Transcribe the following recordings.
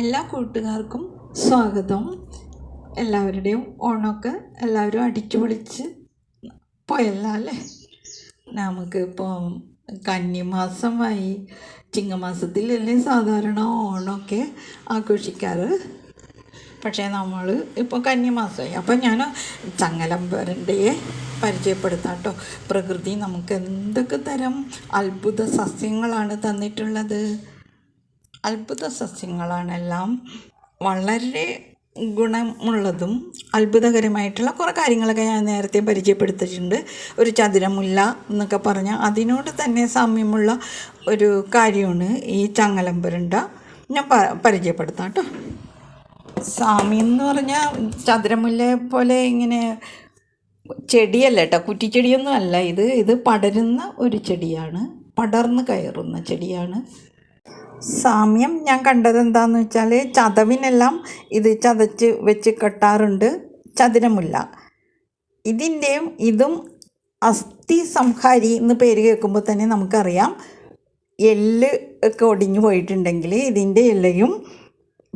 എല്ലാ കൂട്ടുകാർക്കും സ്വാഗതം. എല്ലാവരുടെയും ഓണമൊക്കെ എല്ലാവരും അടിച്ചു പൊളിച്ച് പോയല്ല അല്ലേ? നമുക്ക് ഇപ്പോൾ കന്നിമാസമായി. ചിങ്ങമാസത്തിലല്ലേ സാധാരണ ഓണമൊക്കെ ആഘോഷിക്കാറ്. പക്ഷേ നമ്മൾ ഇപ്പോൾ കന്നിമാസമായി. അപ്പോൾ ഞാൻ ചങ്ങലമ്പരന്റെയെ പരിചയപ്പെടുത്താം കേട്ടോ പ്രകൃതി നമുക്ക് എന്തൊക്കെ തരം അത്ഭുത സസ്യങ്ങളാണ് തന്നിട്ടുള്ളത്? അത്ഭുത സസ്യങ്ങളാണെല്ലാം വളരെ ഗുണമുള്ളതും അത്ഭുതകരമായിട്ടുള്ള കുറേ കാര്യങ്ങളൊക്കെ ഞാൻ നേരത്തെ പരിചയപ്പെടുത്തിയിട്ടുണ്ട്. ഒരു ചതുരമുല്ല എന്നൊക്കെ പറഞ്ഞാൽ അതിനോട് തന്നെ സാമ്യമുള്ള ഒരു കാര്യമാണ് ഈ ചങ്ങലമ്പരണ്ട. ഞാൻ പരിചയപ്പെടുത്താം കേട്ടോ സാമ്യം എന്ന് പറഞ്ഞാൽ ചതുരമുല്ലയെ പോലെ ഇങ്ങനെ ചെടിയല്ല കേട്ടോ കുറ്റിച്ചെടിയൊന്നും അല്ല ഇത്. ഇത് പടരുന്ന ഒരു ചെടിയാണ്. പടർന്ന് കയറുന്ന ചെടിയാണ്. സാമ്യം ഞാൻ കണ്ടത് എന്താണെന്ന് വെച്ചാൽ ചതവിനെല്ലാം ഇത് ചതച്ച് വെച്ച് കെട്ടാറുണ്ട്. ചതുരമുല്ല. ഇതിന്റെയും ഇതും അസ്ഥി സംഹാരി എന്ന് പേര് കേൾക്കുമ്പോൾ തന്നെ നമുക്കറിയാം. എല്ല് ഒക്കെ ഒടിഞ്ഞു പോയിട്ടുണ്ടെങ്കിൽ ഇതിന്റെ എല്ലയും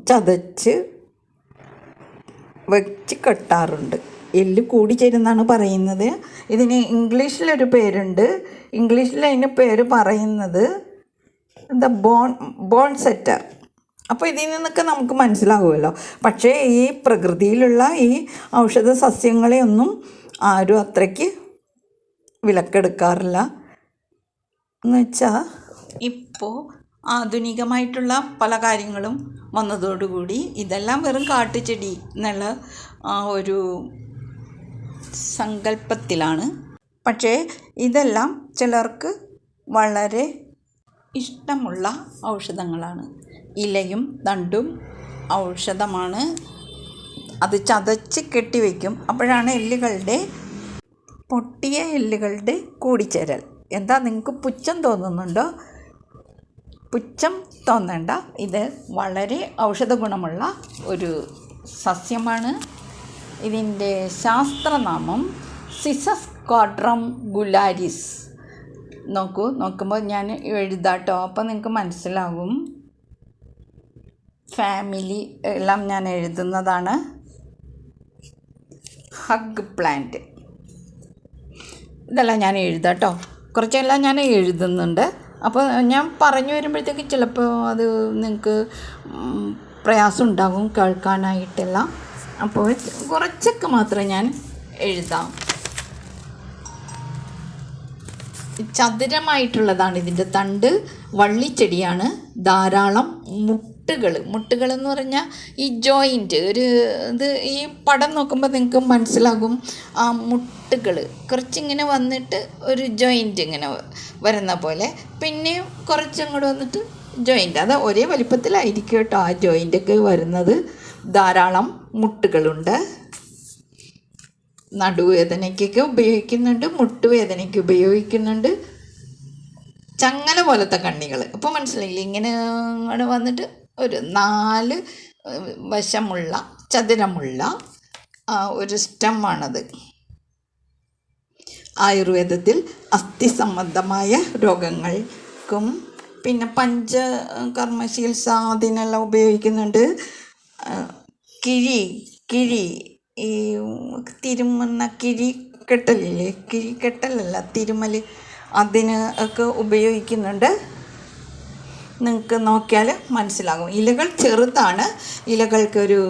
ചതച്ച് വെച്ച് കെട്ടാറുണ്ട്. എല്ല് കൂടിച്ചേരുന്നാണ് പറയുന്നത്. ഇതിന് ഇംഗ്ലീഷിലൊരു പേരുണ്ട്. ഇംഗ്ലീഷിൽ അതിന് പേര് പറയുന്നത് എന്താ ബോൺ ബോൺ സെറ്റർ അപ്പോൾ ഇതിൽ നിന്നൊക്കെ നമുക്ക് മനസ്സിലാകുമല്ലോ പക്ഷേ ഈ പ്രകൃതിയിലുള്ള ഈ ഔഷധ സസ്യങ്ങളെയൊന്നും ആരും അത്രയ്ക്ക് വിലക്കെടുക്കാറില്ല. എന്ന് വെച്ചാൽ ഇപ്പോൾ ആധുനികമായിട്ടുള്ള പല കാര്യങ്ങളും വന്നതോടുകൂടി ഇതെല്ലാം വെറും കാട്ടുചെടി എന്നുള്ള ഒരു സങ്കല്പത്തിലാണ്. പക്ഷേ ഇതെല്ലാം ചിലർക്ക് വളരെ ഇഷ്ടമുള്ള ഔഷധങ്ങളാണ്. ഇലയും തണ്ടും ഔഷധമാണ്. അത് ചതച്ച് കെട്ടിവെക്കും. അപ്പോഴാണ് എല്ലുകളുടെ പൊട്ടിയ എല്ലുകളുടെ കൂടിച്ചേരൽ. എന്താ നിങ്ങൾക്ക് പുച്ഛം തോന്നുന്നുണ്ടോ? പുച്ഛം തോന്നണ്ട. ഇത് വളരെ ഔഷധ ഗുണമുള്ള ഒരു സസ്യമാണ്. ഇതിന്റെ ശാസ്ത്രനാമം സിസസ് ക്വാഡ്രം ഗുലാരിസ്. നോക്കൂ നോക്കുമ്പോൾ ഞാൻ എഴുതാട്ടോ അപ്പോൾ നിങ്ങൾക്ക് മനസ്സിലാകും ഫാമിലി എല്ലാം ഞാൻ എഴുതുന്നതാണ്. ഹഗ് പ്ലാന്റ് ഇതെല്ലാം ഞാൻ എഴുതാട്ടോ കുറച്ചെല്ലാം ഞാൻ എഴുതുന്നുണ്ട്. അപ്പോൾ ഞാൻ പറഞ്ഞു വരുമ്പോഴത്തേക്ക് ചിലപ്പോൾ അത് നിങ്ങൾക്ക് പ്രയാസം ഉണ്ടാകും കേൾക്കാനായിട്ടെല്ലാം. അപ്പോൾ കുറച്ചൊക്കെ മാത്രമേ ഞാൻ എഴുതാം. ചതുരമായിട്ടുള്ളതാണ്. ഇതിന്റെ തണ്ട് വള്ളിച്ചെടിയാണ്. ധാരാളം മുട്ടുകൾ. മുട്ടുകൾ എന്ന് പറഞ്ഞാൽ ഈ ജോയിന്റ് ഒരു ഇത് ഈ പടം നോക്കുമ്പോൾ നിങ്ങൾക്ക് മനസ്സിലാകും ആ മുട്ടുകൾ. കുറച്ചിങ്ങനെ വന്നിട്ട് ഒരു ജോയിന്റ് ഇങ്ങനെ വരുന്ന പോലെ. പിന്നെയും കുറച്ചങ്ങോട്ട് വന്നിട്ട് ജോയിന്റ് അത് ഒരേ വലിപ്പത്തിലായിരിക്കും കേട്ടോ ആ ജോയിന്റൊക്കെ വരുന്നത്. ധാരാളം മുട്ടുകളുണ്ട്. നടുവേദനയ്ക്കൊക്കെ ഉപയോഗിക്കുന്നുണ്ട് മുട്ടുവേദനയ്ക്ക് ഉപയോഗിക്കുന്നുണ്ട്. ചങ്ങല പോലത്തെ കണ്ണികൾ ഇപ്പോൾ മനസ്സിലായില്ലേ? ഇങ്ങനെ വന്നിട്ട് ഒരു നാല് വശമുള്ള ചതുരമുള്ള ഒരു സ്റ്റമ്മാണത് ആയുർവേദത്തിൽ അസ്ഥി സംബന്ധമായ രോഗങ്ങൾക്കും പിന്നെ പഞ്ചകർമ്മ ചികിത്സ ഉപയോഗിക്കുന്നുണ്ട്. കിഴി കിഴി ഈ തിരുമുന്ന കിഴി കെട്ടലില്ലേ കിഴി കെട്ടലല്ല തിരുമൽ അതിന് ഒക്കെ ഉപയോഗിക്കുന്നുണ്ട്. നിങ്ങൾക്ക് നോക്കിയാൽ മനസ്സിലാകും. ഇലകൾ ചെറുതാണ്. ഇലകൾക്കൊരു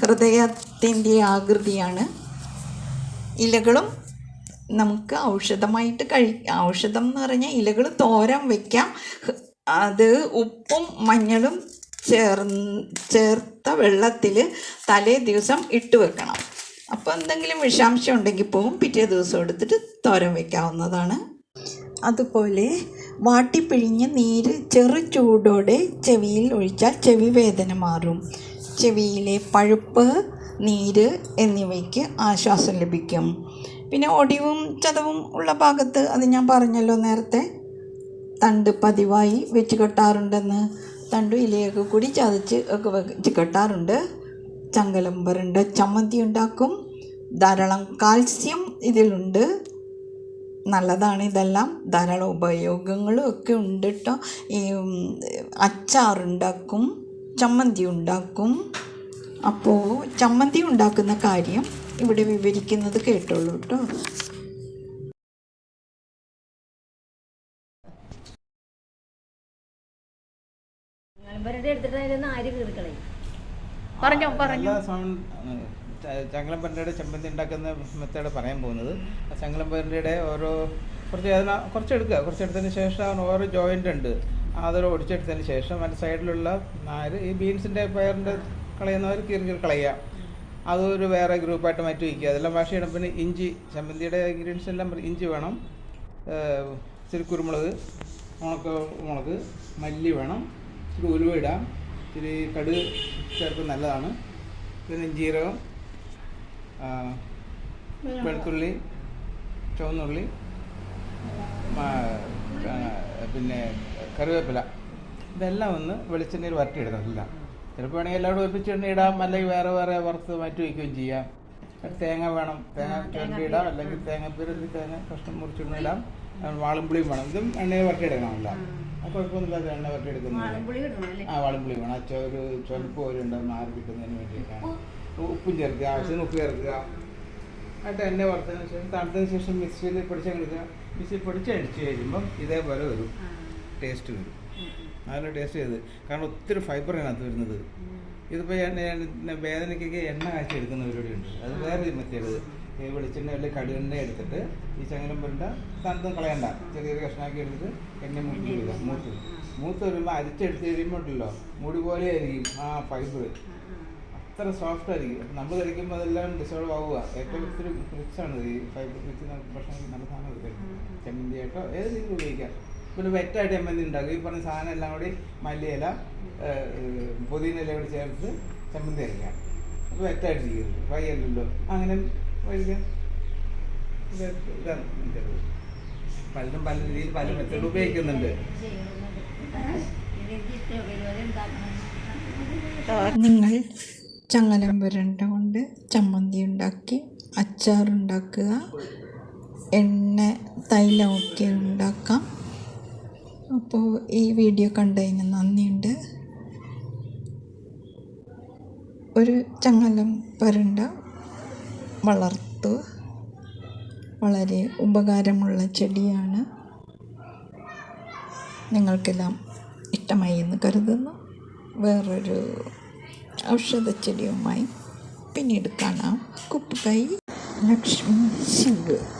ഹൃദയത്തിന്റെ ആകൃതിയാണ്. ഇലകളും നമുക്ക് ഔഷധമായിട്ട് കഴി ഔഷധം എന്ന് പറഞ്ഞാൽ ഇലകൾ തോരം വയ്ക്കാം അത് ഉപ്പും മഞ്ഞളും ചേർ ചേർത്ത വെള്ളത്തിൽ തലേ ദിവസം ഇട്ട് വെക്കണം. അപ്പോൾ എന്തെങ്കിലും വിഷാംശം ഉണ്ടെങ്കിൽ പോവും. പിറ്റേ ദിവസം എടുത്തിട്ട് തോരൻ വയ്ക്കാവുന്നതാണ് അതുപോലെ വാട്ടിപ്പിഴിഞ്ഞ് നീര് ചെറു ചൂടോടെ ചെവിയിൽ ഒഴിച്ചാൽ ചെവി വേദന മാറും. ചെവിയിലെ പഴുപ്പ് നീര് എന്നിവയ്ക്ക് ആശ്വാസം ലഭിക്കും. പിന്നെ ഒടിവും ചതവും ഉള്ള ഭാഗത്ത് അത് ഞാൻ പറഞ്ഞല്ലോ നേരത്തെ തണ്ട് പതിവായി വെച്ച് കെട്ടാറുണ്ടെന്ന്. തണ്ടും ഇലയൊക്കെ കൂടി ചതച്ച് ഒക്കെ വെച്ച് കെട്ടാറുണ്ട്. ചങ്കലമ്പറുണ്ട് ചമ്മന്തി ഉണ്ടാക്കും ധാരാളം കാൽസ്യം ഇതിലുണ്ട്. നല്ലതാണ് ഇതെല്ലാം. ധാരാളം ഉപയോഗങ്ങളും ഒക്കെ ഉണ്ട് കേട്ടോ ഈ അച്ചാറുണ്ടാക്കും ചമ്മന്തി ഉണ്ടാക്കും അപ്പോൾ ചമ്മന്തി ഉണ്ടാക്കുന്ന കാര്യം ഇവിടെ വിവരിക്കുന്നത് കേട്ടോളൂ കേട്ടോ എടുത്തിട്ട് ആര് കീറിക്കളയും? പറഞ്ഞോ പറഞ്ഞു. പരണ്ടയുടെ ചമ്മന്തി ഉണ്ടാക്കുന്ന മെത്തേഡ് പറയാൻ പോകുന്നത്. ആ ചങ്ങലം പരണ്ടയുടെ ഓരോ കുറച്ച് അതിന് കുറച്ച് എടുക്കുക. കുറച്ച് എടുത്തതിന് ശേഷം ഓരോ ജോയിന്റ് ഉണ്ട്. അതൊരു ഒടിച്ചെടുത്തതിന് ശേഷം അതിന്റെ സൈഡിലുള്ള നാര് ഈ ബീൻസിന്റെ പയറിന്റെ കളയുന്നവർ കീറി കീറി കളയുക. അതൊരു വേറെ ഗ്രൂപ്പായിട്ട് മാറ്റി വയ്ക്കുക. അതെല്ലാം വാഷ് ചെയ്യണം. പിന്നെ ഇഞ്ചി ചമ്മന്തിയുടെ ഇൻഗ്രീഡിയൻസ് എല്ലാം ഇഞ്ചി വേണം. ചെറു ഇച്ചിരി കുരുമുളക് ഉണക്ക മുളക് മല്ലി വേണം. ഇച്ചിരി ഉലുവ ഇടാം. ഇച്ചിരി കടുക് ചേർക്കുന്നത് നല്ലതാണ്. പിന്നെ ജീരകം വെളുത്തുള്ളി ചുവന്നുള്ളി പിന്നെ കറിവേപ്പില. ഇതെല്ലാം ഒന്ന് വെളിച്ചെണ്ണയിൽ വരട്ടിയിടണം എല്ലാം. ചിലപ്പോൾ വേണമെങ്കിൽ എല്ലാവരും കൂടെ ഇടാം. അല്ലെങ്കിൽ വേറെ വേറെ വറുത്ത് മാറ്റി വയ്ക്കുകയും ചെയ്യാം. തേങ്ങ വേണം. തേങ്ങ ചുരണ്ടി ഇടാം. അല്ലെങ്കിൽ തേങ്ങ പിരണ്ടി തേങ്ങ കഷ്ണം മുറിച്ചിടാം വാളംപുളിയും വേണം. ഇതും എണ്ണയിൽ വരട്ടിയെടുക്കണം എടുക്കണമല്ല. കുഴപ്പമൊന്നുമില്ലാതെ എണ്ണ കിട്ടണം അല്ലേ? ആ വാളുംപുളി വേണം. ആ ഒരു ചുവപ്പ് പോലെ ഉണ്ടാകും ആറ് കിട്ടുന്നതിന് വേണ്ടിയിട്ടാണ്. ഉപ്പും? ചേർക്കുക. ആവശ്യത്തിന് ഉപ്പ് ചേർക്കുക. എന്നിട്ട് എണ്ണ വറുത്തതിന് ശേഷം തണുത്തതിന് ശേഷം മിക്സിയിൽ പൊടിച്ചെടുക്കുക മിക്സിയിൽ പൊടിച്ച് അടിച്ച് കഴിയുമ്പം ഇതേപോലെ വരും ടേസ്റ്റ് വരും. നല്ല ടേസ്റ്റ് ചെയ്ത് കാരണം ഒത്തിരി ഫൈബർ അതിനകത്ത് വരുന്നത് ഇതിപ്പോൾ എണ്ണ വേദനയ്ക്കൊക്കെ എണ്ണ കാച്ചി എടുക്കുന്ന പരിപാടിയുണ്ട് അത് വേറെ മെത്തേഡ് ഈ വെളിച്ചെണ്ണ വലിയ കടുകെണ്ണ എടുത്തിട്ട് ഈ ചങ്ങലം പുരണ്ട തണുത്തും കളയണ്ട. ചെറിയ ചെറിയ കഷ്ണാക്കി എടുത്തിട്ട് എണ്ണ മുക്കി വരിക. മൂത്ത് മൂത്ത് വരുമ്പോൾ അരിച്ചെടുത്ത് കഴിയുമ്പോൾ ഉണ്ടല്ലോ മുടി പോലെ ആയിരിക്കും. ആ ഫൈബർ അത്ര സോഫ്റ്റ് ആയിരിക്കും. നമ്മൾ കഴിക്കുമ്പോൾ അതെല്ലാം ഡിസോൾവ് ആവുക. ഏറ്റവും ഒത്തിരി റിച്ചാണ് ഈ ഫൈബർ റിച്ച് നമുക്ക് ഭക്ഷണം നല്ല സാധനം കഴിക്കും ചെമ്മന്തി ആയിട്ടോ ഏത് രീതിയിൽ ഉപയോഗിക്കാം. പിന്നെ വെറ്റായിട്ട് ചെമ്മന്തി ഉണ്ടാക്കും. ഈ പറഞ്ഞ സാധനം എല്ലാം കൂടി മല്ലിയില പുതിന ഇല കൂടി ചേർത്ത് ചെമ്മന്തി അരയ്ക്കാം. അപ്പോൾ വെറ്റായിട്ട് ചെയ്യരുത് ഫ്രൈ അല്ലല്ലോ അങ്ങനെ കഴിക്കാം ഇത് ഇതാണ് ഇതിന്റെ പലരും പല രീതിയിൽ പല മെത്തേഡ് ഉപയോഗിക്കുന്നുണ്ട്. നിങ്ങൾ ചങ്ങലം പുരണ്ട കൊണ്ട് ചമ്മന്തി ഉണ്ടാക്കി അച്ചാറുണ്ടാക്കുക എണ്ണ തൈലമൊക്കെ ഉണ്ടാക്കാം. അപ്പോൾ ഈ വീഡിയോ കണ്ടതിന് നന്ദിയുണ്ട്. ഒരു ചങ്ങലം പുരണ്ട വളർത്തു. വളരെ ഉപകാരമുള്ള ചെടിയാണ്. നിങ്ങൾക്കെല്ലാം ഇഷ്ടമായി എന്ന് കരുതുന്നു. വേറൊരു ഔഷധച്ചെടിയുമായി പിന്നീട് കാണാം. കുപ്പുകൈ ലക്ഷ്മി ശിവ്.